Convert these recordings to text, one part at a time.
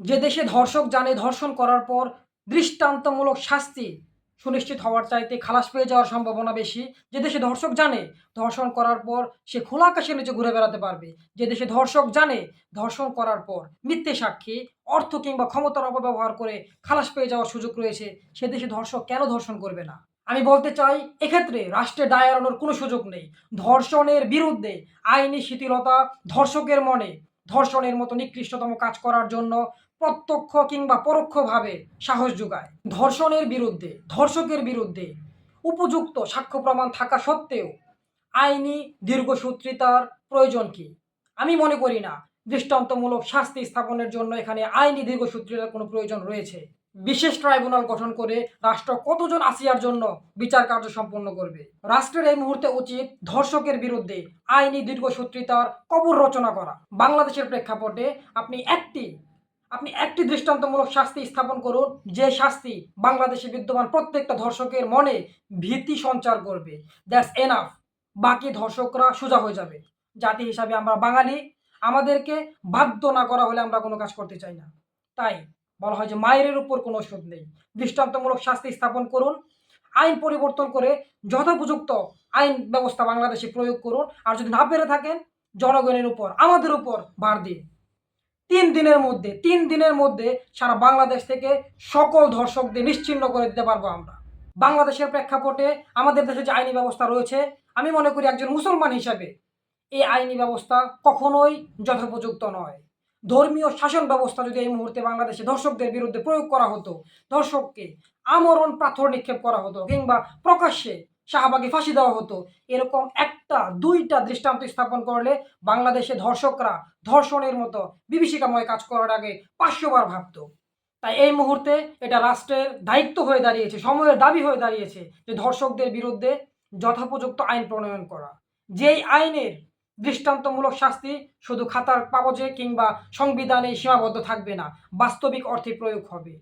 যে দেশে ধর্ষক জানে ধর্ষণ করার পর দৃষ্টান্তমূলক শাস্তি সুনিশ্চিত হওয়ার চাইতে খালাস পেয়ে যাওয়ার সম্ভাবনা বেশি। যে দেশে ধর্ষক জানে ধর্ষণ করার পর সে খোলা আকাশের নিচে ঘুরে বেড়াতে পারবে। যে দেশে ধর্ষক জানে ধর্ষণ করার পর মিথ্যে সাক্ষী, অর্থ কিংবা ক্ষমতার অপব্যবহার করে খালাস পেয়ে যাওয়ার সুযোগ রয়েছে, সে দেশে ধর্ষক কেন ধর্ষণ করবে না? আমি বলতে চাই, এক্ষেত্রে রাষ্ট্রে দায় এড়ানোর কোনো সুযোগ নেই। ধর্ষণের বিরুদ্ধে আইনি শিথিলতা ধর্ষকের মনে, ধর্ষণের মতো নিকৃষ্টতম কাজ করার জন্য প্রত্যক্ষ কিংবা পরোক্ষভাবে সাহস যোগায়। ধর্ষণের বিরুদ্ধে, ধর্ষকের বিরুদ্ধে উপযুক্ত সাক্ষ্য প্রমাণ থাকা সত্ত্বেও আইনি দীর্ঘসূত্রিতার প্রয়োজন কি? আমি মনে করি না। দৃষ্টান্তমূলক শাস্তি স্থাপনের জন্য এখানে আইনি দীর্ঘসূত্রিতার কোনো প্রয়োজন রয়েছে। বিশেষ ট্রাইব্যুনাল গঠন করে রাষ্ট্র কতজন আসিয়ার জন্য বিচার কার্য সম্পন্ন করবে? রাষ্ট্রের এই মুহূর্তে উচিত ধর্ষকের বিরুদ্ধে আইনি দীর্ঘসূত্রিতার কবর রচনা করা। বাংলাদেশের প্রেক্ষাপটে আপনি একটি আপনি একটি দৃষ্টান্তমূলক শাস্তি স্থাপন করুন, যে শাস্তি বাংলাদেশে বিদ্যমান প্রত্যেকটা ধর্ষকের মনে ভীতি সঞ্চার করবে। দ্যাটস এনাফ বাকি ধর্ষকরা সোজা হয়ে যাবে। জাতি হিসাবে আমরা বাঙালি, আমাদেরকে বাধ্য না করা হলে আমরা কোনো কাজ করতে চাই না। তাই বলা হয় যে মায়ের উপর কোনো ওষুধ নেই। দৃষ্টান্তমূলক শাস্তি স্থাপন করুন, আইন পরিবর্তন করে যথোপযুক্ত আইন ব্যবস্থা বাংলাদেশে প্রয়োগ করুন, আর যদি না পেরে থাকেন, জনগণের উপর, আমাদের উপর ভার দিন। তিন দিনের মধ্যে, তিন দিনের মধ্যে সারা বাংলাদেশ থেকে সকল ধর্ষকদের নিশ্চিহ্ন করে দিতে পারব আমরা। বাংলাদেশের প্রেক্ষাপটে আমাদের দেশে যে আইনি ব্যবস্থা রয়েছে, আমি মনে করি একজন মুসলমান হিসাবে এই আইনি ব্যবস্থা কখনোই যথোপযুক্ত নয়। ধর্মীয় শাসন ব্যবস্থা যদি এই মুহূর্তে বাংলাদেশে ধর্ষকদের বিরুদ্ধে প্রয়োগ করা হতো, ধর্ষককে আমরণ পাথর নিক্ষেপ করা হতো কিংবা প্রকাশ্যে শাহবাগে ফাঁসি দেওয়া হতো। এরকম একটা, দুইটা দৃষ্টান্ত স্থাপন করলে বাংলাদেশে ধর্ষকরা ধর্ষণের মতো বিভীষিকাময় কাজ করার আগে পাঁচশো বার ভাবতো। তাই এই মুহূর্তে এটা রাষ্ট্রের দায়িত্ব হয়ে দাঁড়িয়েছে, সময়ের দাবি হয়ে দাঁড়িয়েছে যে ধর্ষকদের বিরুদ্ধে যথোপযুক্ত আইন প্রণয়ন করা। যেই আইনের দৃষ্টান্তমূলক শাস্তি শুধু খাতার কাগজে কিংবা সংবিধানে সীমাবদ্ধ থাকবে না, বাস্তবিক অর্থে প্রয়োগ হবে।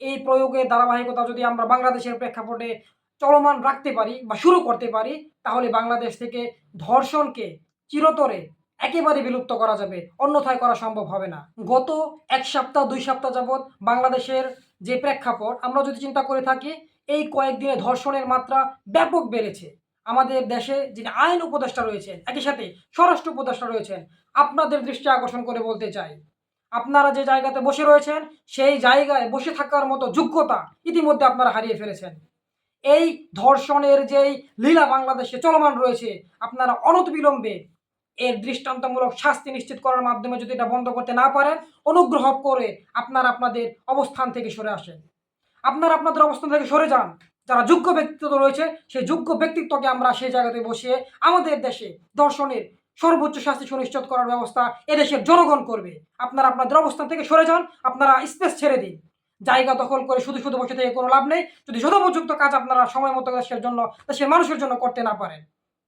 এই প্রয়োগের ধারাবাহিকতা যদি আমরা বাংলাদেশের প্রেক্ষাপটে চলমান রাখতে পারি বা শুরু করতে পারি, তাহলে বাংলাদেশ থেকে ধর্ষণকে চিরতরে একেবারে বিলুপ্ত করা যাবে, অন্যথায় করা সম্ভব হবে না। গত এক সপ্তাহ, দুই সপ্তাহ যাবৎ বাংলাদেশের যে প্রেক্ষাপট, আমরা যদি চিন্তা করে থাকি, এই কয়েকদিনে ধর্ষণের মাত্রা ব্যাপক বেড়েছে। আমাদের দেশে যিনি আইন উপদেষ্টা রয়েছেন, একই সাথে স্বরাষ্ট্র উপদেষ্টা রয়েছেন, আপনাদের দৃষ্টি আকর্ষণ করে বলতে চাই, আপনারা যে জায়গাতে বসে রয়েছেন, সেই জায়গায় বসে থাকার মতো যোগ্যতা ইতিমধ্যে আপনারা হারিয়ে ফেলেছেন। এই ধর্ষণের যেই লীলা বাংলাদেশে চলমান রয়েছে, আপনারা অনতিবিলম্বে এর দৃষ্টান্তমূলক শাস্তি নিশ্চিত করার মাধ্যমে যদি এটা বন্ধ করতে না পারেন, অনুগ্রহ করে আপনারা আপনাদের অবস্থান থেকে সরে আসেন। আপনারা আপনাদের অবস্থান থেকে সরে যান। যারা যোগ্য ব্যক্তিত্ব রয়েছে, সেই যোগ্য ব্যক্তিত্বকে আমরা সেই জায়গাতে বসিয়ে আমাদের দেশে দর্শনের সর্বোচ্চ শাস্তি সুনিশ্চিত করার ব্যবস্থা এদেশের জনগণ করবে। আপনারা আপনাদের অবস্থান থেকে সরে যান, আপনারা স্পেস ছেড়ে দিন। জায়গা দখল করে শুধু শুধু বসে থেকে কোনো লাভ নেই। যদি যথোপযুক্ত কাজ আপনারা সময় মতো দেশের জন্য, দেশের মানুষের জন্য করতে না পারেন।